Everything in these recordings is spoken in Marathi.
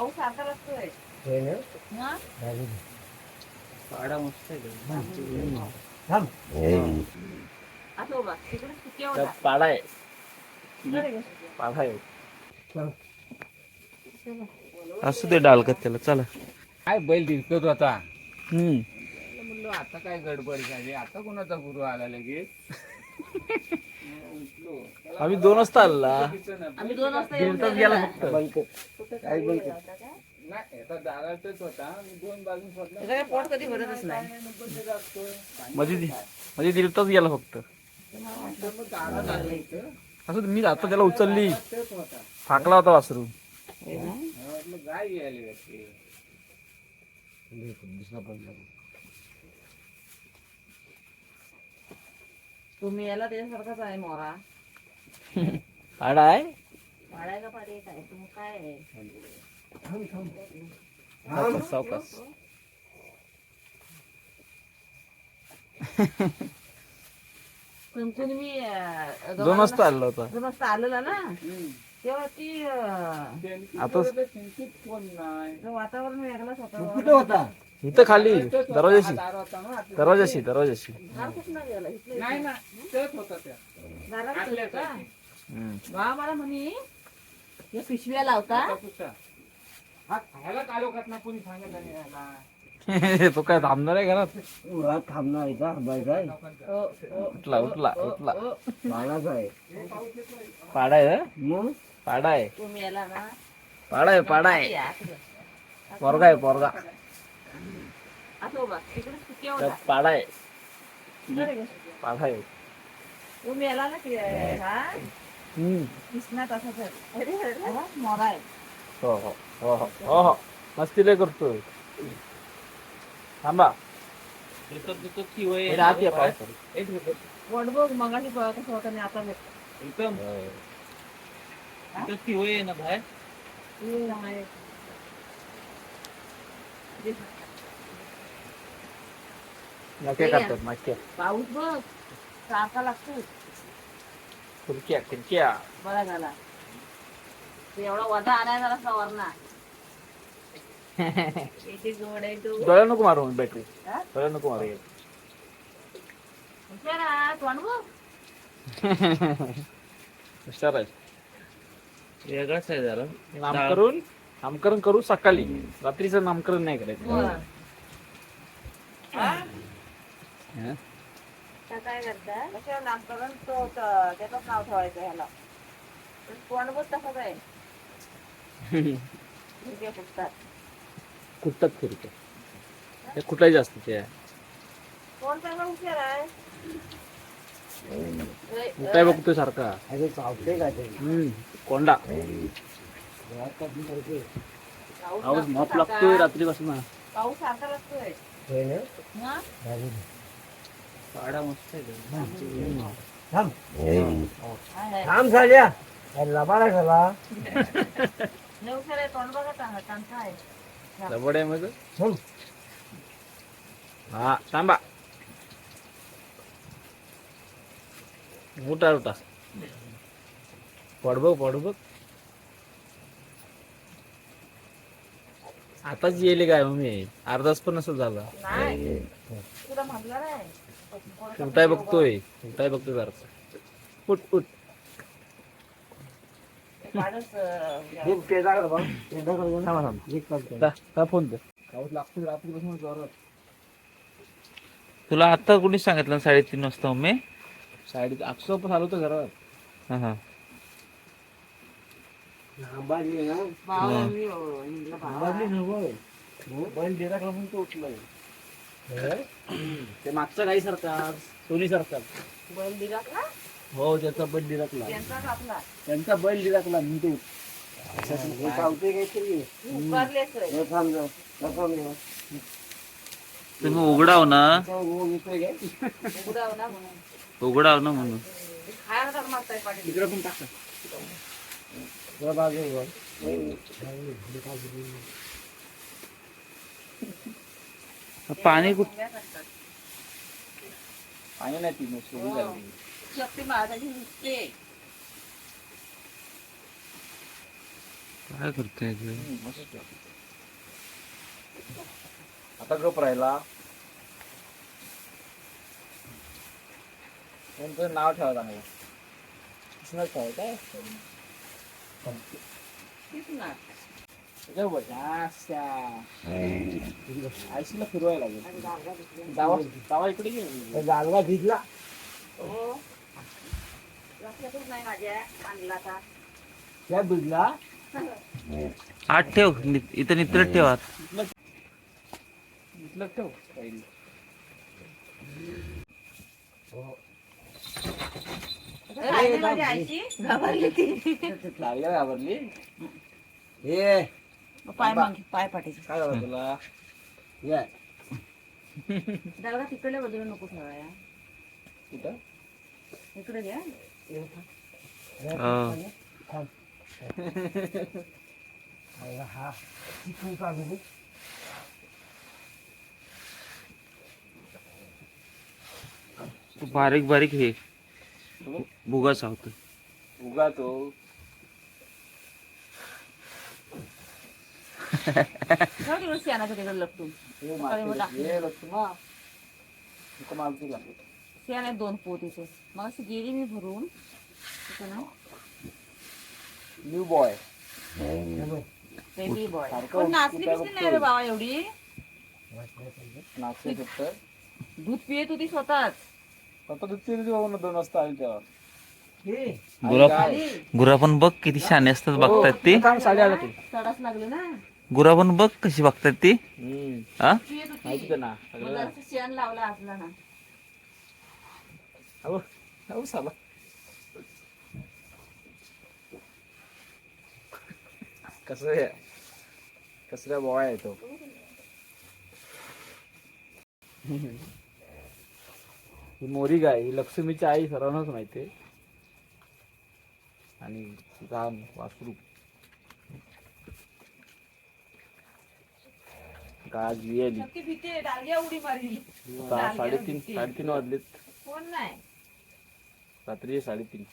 पाऊस सारखा लागतोय होय ना? हा? झाली. पाडा मस्त आहे थांब असं उभा. तिकडे सुक्या तर होता पाडा आहे. इकडे घे. पाडा आहे. चल. असू दे डालकत त्याला चला. काय बैल दिसत होता हम्म. म्हणलं आता काय गडबड झाली? आता कोणाचा गुरु आला लगेच? आम्ही दोन वाजता आला. आम्ही दोन वाजता दीड येऊन तास गेलो. फक्त काय बोलतो? पोट कधी भरतच नाही. म्हणजे म्हणजे दीड तास गेला फक्त. असं मी आता त्याला उचलली फाकला होता वासरू गाय तुम्ही याला त्याच्यासारखाच आहे मोरा. पाडा आहे? काय? तुम्ही काय सावकाश. सावकाश अं, दोन वाजता आला होता. वाजता आलेला ना? तेव्हा ती अं, आता- कोण नाही. वातावरण वेगळंच होतं. कुठं होता? इथं खाली दरवाजाशी. दरवाजाशी दरवाजाशी दार कुठनं गेलं? इथलं- नाही ना तेच होता त्या दारात आतल्या होतं का? साईडने. हम्म. वा मला म्हणे या पिशव्या लावता आता कुठं? हा खायला कालोखात ना कोणी सांगितलं नाही याला. तो काय थांबणार आहे घरात थांबणार आहे का बाय काय ओ, ओ, उठला उठला उठला. बाळाच आहे पाडा आहे हं? मग पाडा आहे तुम्ही याला ना पाडा आहे पाडा आहे या. पोरगा आहे पोरगा असं उभा तिकडे सुक्या तर होता पाडा आहे. पाडा आहे. याला ना की हा? हम्म. कृष्णात असं कर. अरे, अरे, मोरा आहे. हो हो हो हो हो हो. मस्ती लय करतोय. थांबा. पहिले आत या पावसात. वड बघ मगाशी कसं होतं आणि आता बघ. हे. आहे. नक्की करतात नक्की पाऊस बघ सारखा लागतो खुर्च्या खुर्च्या बरा झाला. ते एवढा वधा आणाय झाला सवारना किती गोड आहे तू. डोळ्या नको मारू बॅटरी हा? डोळ्या नको मारू. हुशार हुशार आहे. वेगळाच आहे जरा. नामकरण नामकरण करू सकाळी. रात्रीचं नामकरण नाही करायचं. हा? काय करता नामकरण तो त्याचंच नाव ठेवायचं ह्याला. पण तसंच आहे. फुटतात कुठतात? खुर्च्या ते कुठलाही जास्त ते कोण चांगला हुशार आहे. काय बघतोय सारखा. अरे चावते का ते? हम्म कोंडा. घरात कधी करते? पाऊस आवाज लागतो मप सारखा. लागतोय रात्रीपासून. पाऊस सारखा लागतोय. होय ना? हा? झाली. थांब. थांब. लबाडा झाला. मग? थांब. हा थांबा. उठा उठा. पड बघ पड बघ आताच येले काय मम्मी? अर्धाच पण असं झाला. उठाय बघतोय उठाय बघतोय जरा. उठ उठ. हे फोन तुला आता कोणी सांगितलं साडेतीन वाजता मम्मी? साईड अक्षर पण आलो होतं घरात. हा हा. ना? डेरा म्हणून तो उठलाय. हे? ते मागचं काही सरकार सोनी सरकार. बैल हो त्याचा बैल डिराकला त्यांचा कापला. त्यांचा बैल डिराकला मी तो. हे चावते काहीतरी उकारलेच रे. हे थांब जरा. हे थांब जरा. तुम्ही उघडाव ना. काय? उघडावं ना म्हणून. तिकडे पण टाका. पाणी कुठ? पाणी नाही ती सोडून झाली. काय करताय. आता गप राहिला. कोणतं नाव ठेवा चांगलं. कृष्णच ठेवा काय? आयशीला फिरवायला लागेल. जावा जावा इकडे घे गालवा भिजला हो लक्षातच नाही माझ्या आणला का त्या भिजला आत ठेव इथं नित्रत ठेव इथलं ठेव घाबरली घाबरली हे पाय मागे पाय पाठीचे. काय झालं तुला? ये. दादा तिकडल्या बाजूला नको ठेवाया कुठं? इकडे घ्या. हा. चिकून काढू दे. बारीक बारीक हे भुगा चावतो उगा तो ठेव तिकडे शेणाचं तिकडे लपटून हे सकाळी मग मारते. हे लक्ष ना नको मार तुला शेण दोन पोतीचे मग अशी गेली मी भरून न्यू बॉय बेबी बॉय पण नाचली नाही रे बाबा एवढी फक्त दूध पियत होती स्वतःच फक्त दूध होती दोन वाजता आली तेव्हा हे गुरा पण बघ किती शाने असतात बघतात ती साडी आला ती लागले ना गुरा पण बघ कशी बघतात ती. हा? माहिती ना? सगळं. शेण लावला असला ना. अहो अहो साला. कसं आहे? कसल्या बॉय आहे तो. ही मोरी गाय ही लक्ष्मीची आई सर्वांनाच माहिती आहे. आणि राम वासरू. गाज वियली नक्की भीती डालग्या उडी मारली. साडेतीन साडेतीन वाजलेत. कोण नाही. रात्री साडेतीन.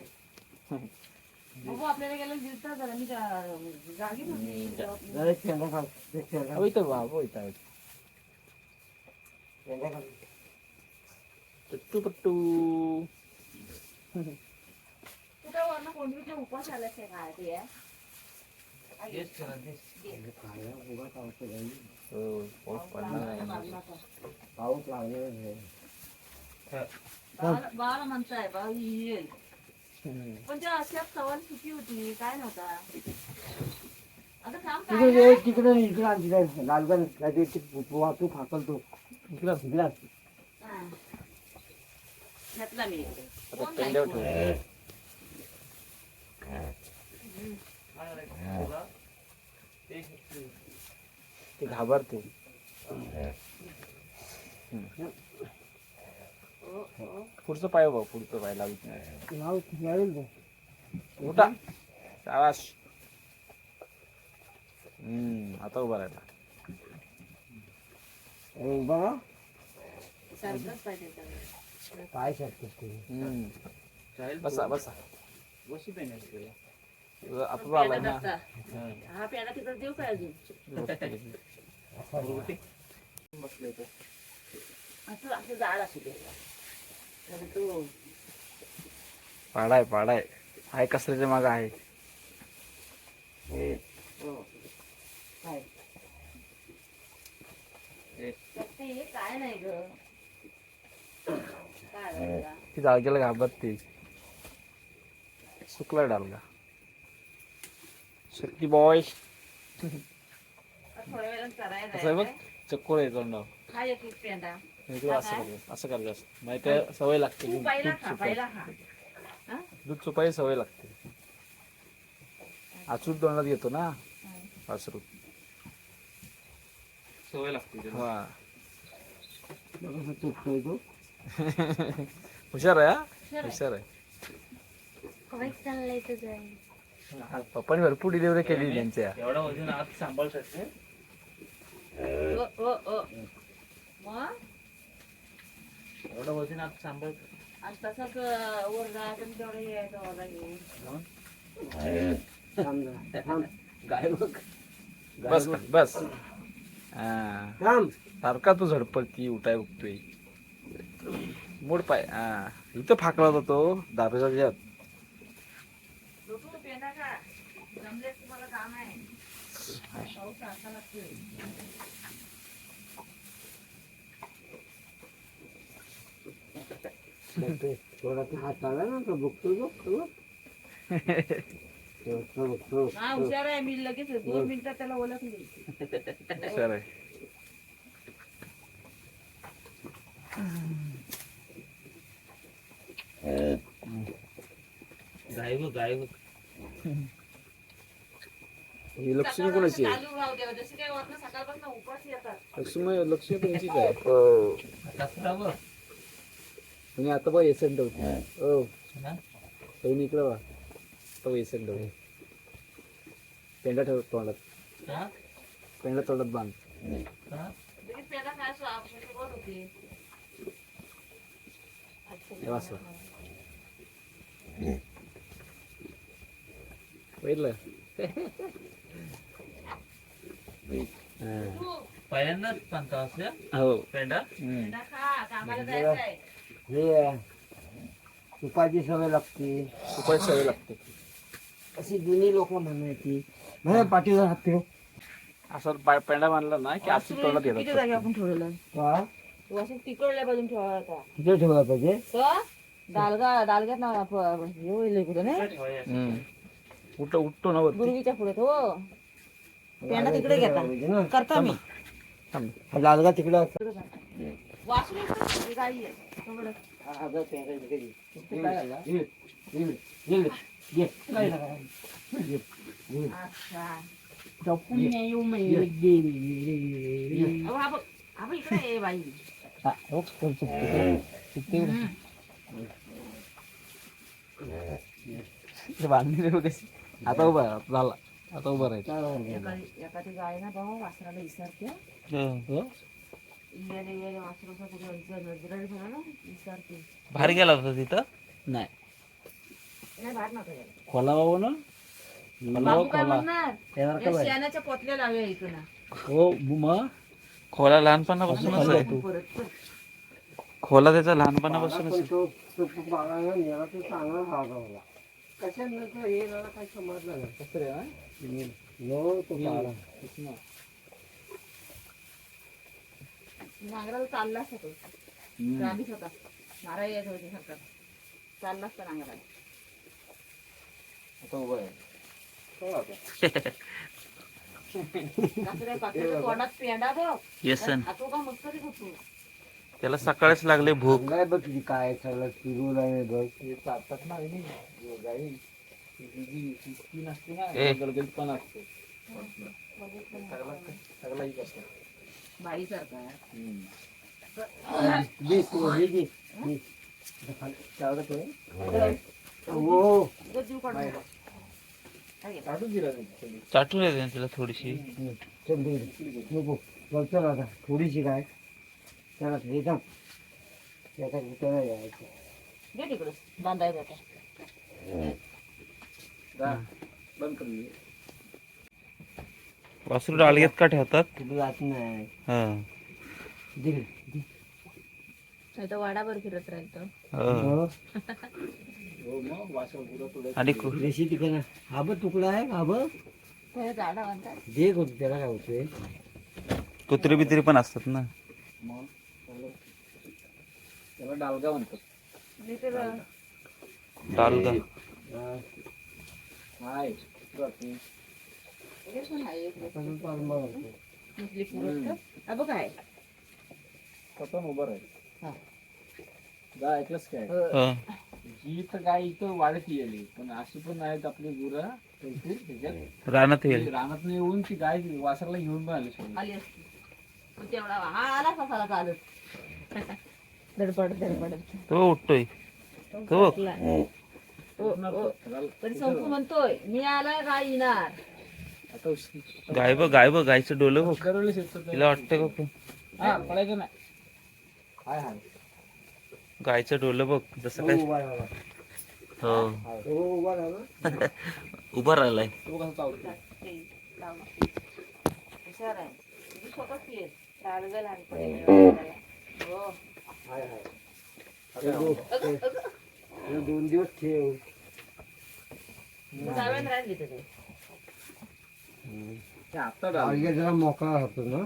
बघू आपल्याला गेलं दिसतात जरा मी जा- जागी नव्हती. जरा शेंगा काढ. ते शेंगा अहो इथं बाबा इथं शेंगा काढ. पट्टू पट्टू. कुठं वरनं कोंडवीतनं उपास ते काय ते आहे? खायला उभा चावतो बाई. हो पाऊस पडणार नाही? पाऊस लागलेला म्हणताय बाळ येईल पण त्या अशा सवाल चुकी होती काय नव्हता आता काम काय तिकडे ये, तिकडे ये, इकडे आण, तिकडे लालगण नाही ते पोहा तू फाकल तू इकडं इकडे. हा. घातला मी. आता ठेव ते घाबरते. पुढचं पाय बघ पुढचं पाय लागत नाही. उठा. हम्म आता उभा राहिला. हे उभा. राहा. सारखंच पाहिजे त्याला. काय शकतोस तू हम्म. बसा बसा. आता पेढा आलाय ना. हा. पेढा तिकडे देऊ काय अजून? बसले ते असं असं जाड असू दे. तर तो पाडाय पाडाय. आहे कसऱ्याच्या माग आहे. हो. काय? ते काय नाही ग. काय झालं? ती जागेला घाबरते. सुकला डालगा. शक्ती बॉय थोड्या वेळानं करायला असं आहे बघ. चक्कोर आहे तोंडावर हा एक एक पेंडा इकडे असं करायचं असं करायचं असं माहिती आहे सवय लागते. तू दूध पहिला खा चुपाय पहिला खा. हा? दूध चुपाय सवय लागते. तोंडात येतो ना. वासरू सवय लागते हा. तुटतोय तो हुशार आहे हा? हुशार आहे. हुशार आहे. चाललंय तुझं पप्पाने भरपूर डिलिव्हरी केली त्यांच्या एवढा वजन आत सांभाळ शकते. ओ, ओ, ओ. मग? एवढा वजन सांभाळ आणि तसंच तेवढं यायचं घेऊन गाय बस बस. हा. सारखा तू झडपडती उठाय बघतोय. मोड पाय हा. इथं फाकला होता तो दारूच्या ह्याच्यात. लोटू पेंडा का जमले तुम्हाला काम आहे पाऊस असा लागतोय थोडा हात आला ना तो बघतो बघ तो बघ. तो- तो बघतो हा हुशार आहे मी लगेच दोन मिनिटात त्याला ओळखली. हुशार आहे. गाय बघ गाय बघ ही लक्ष्मी कोणाची आहे? लक्ष्मी लक्ष्मी तुमचीच आहे? तुम्ही आता बघ येसन ठेवतो हो? तुम्ही इकडे बघा. तो येसन ठेव पेंडा ठेव तोंडात. हा? पेंडा तोंडात बांध. हा? होते? हे वाचलं बघितलं? पहिल्यांदाच सांगता असल्या? हो. पेंडा? हे तुपाची सवय लागते. खूपच सवय लागते. अशी जुनी लोक म्हणायची म्हणजे पाठीवर हात फिरव. असं पाय पेंडा बांधला ना की असं तोंडात किती येतात जागी आपण ठेवलेलं? का? तू असं तिकडल्या बाजून ठेवायचा तिथे ठेवला पाहिजे. तर डालगा डालग्यात ना प- हे होईल नाही? हम्म. उठ उठतो ना वरती. गुरुजीच्या पुढे हो पेंडा तिकडे घेता करता मी. लालगा तिकडं हा कशी आता उभा झाला. आता उभा राहायचं. एखादी गाय ना बाबा वासराला विसरते. हो. बाहेर गेला होता तिथं? नाही. खोला बाबा ना? हो मग खोला परत. खोला त्याचा लहानपणापासूनच आहे. तो तो बाळाला नेला तो चांगला भागवला कशानं तो हे? मला काही समजलं नाही कसं रे हा? तो बाळा नांगराला चालला असता तो. होता. येत होते सरकार चालला असता नांगराला आता उभा आहे. तोंडात पेंडा बघ खातो का मस्त रे तू त्याला सकाळीच लागले भूक. नाही बघ किती काय सगळं फिरून आहे बघ. हे चालतात ना हे नाही गाई ही जी ती नसते ना. गलगलीत पण असते. सगळा सगळा ही. असतो तू तो नाही चाटून येते ना तिला थोडीशी. नको. चल आता. थोडीशी काय? चला हे जाऊ त्याचा त्याला यायचं घे तिकडं बांधायचं आता जा, बंद करून दे. वासरू डाळगेत का ठेवतात? कुठं जात नाही. हा. नाही तर वाडाभर फिरत राहील तो. हो. हो. मग वासर पुढं पुढं आणि कु- रेशी तिकडं हा आहे हा बघ ते झाडा बांधतात दे कोण त्याला काय होतंय? कुत्री बित्री पण असतात ना. मग? त्याला डालगा म्हणतात. डालगा. हा. हाय. हे पण आहे एक हा स्वतः उभं राहील हा. जा ऐकलंस काय? हो. ही. तर गाय इथं वाढत येईल पण अशी पण आहेत आपली गुरं. त्याच्यात रानात येईल रानात येऊन ती गाय वासरला घेऊन पण आली सोबत. आली असती. पण तेवढा हा आला कसाला चालत. धडपड धडपड. तो उठतोय. तो बघ. बसला. ओ, ओ. तरी संपू म्हणतोय मी आलाय काय येणार. आता गाय बघ गाय बघ गायचं डोलं बघ. करवली शेतात. तिला वाटतं का खूप? हा पडायचं नाही. हाय हाय. गायचं डोलं बघ जसं तो काय. उभा राहिला. हो. उभा उभा राहिलाय. तो कसा चावतो? ते लावून हुशार आहे. तुझी स्वतःच येत डाळगं लहानपणी. हो. हाय हाय. हे दो- हे दोन दिवस ठेव. जावेन राहिली तिथे ते. आता डाल. आळगे जरा मोकळा होतो ना?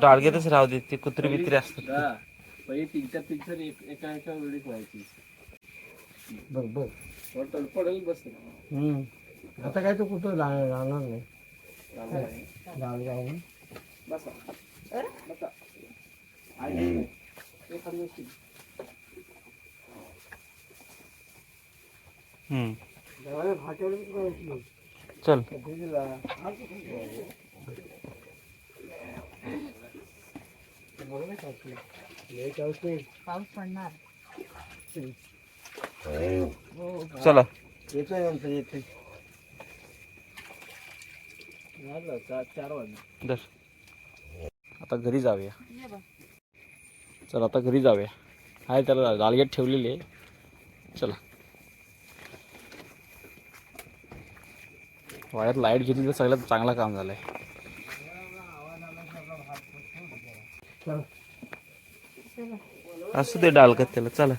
डाळगेतच राहू दे ते कुत्री बित्री असतात. हा. पहिले पिक्चर एका एका वेळीच व्हायची. बघ बघ. टोटल पडेल बस हम्म. आता काय तो कुठं रा- राहणार नाही? गावी जाऊन बसा. अरे? बसा. आई एखादी गोष्टी करायची. चल पाऊस नाही. पाऊस पडणार चला येतोय नंतर येतोय झालं चार चार वाजले दर आता घरी जाऊया. चल आता घरी जाऊया. आहे त्याला दालगेट ठेवलेली आहे. चला. वायर लाइट घेतली तर सगळ्यात चांगलं काम झालं चल. असू दे डालकत त्याला चला.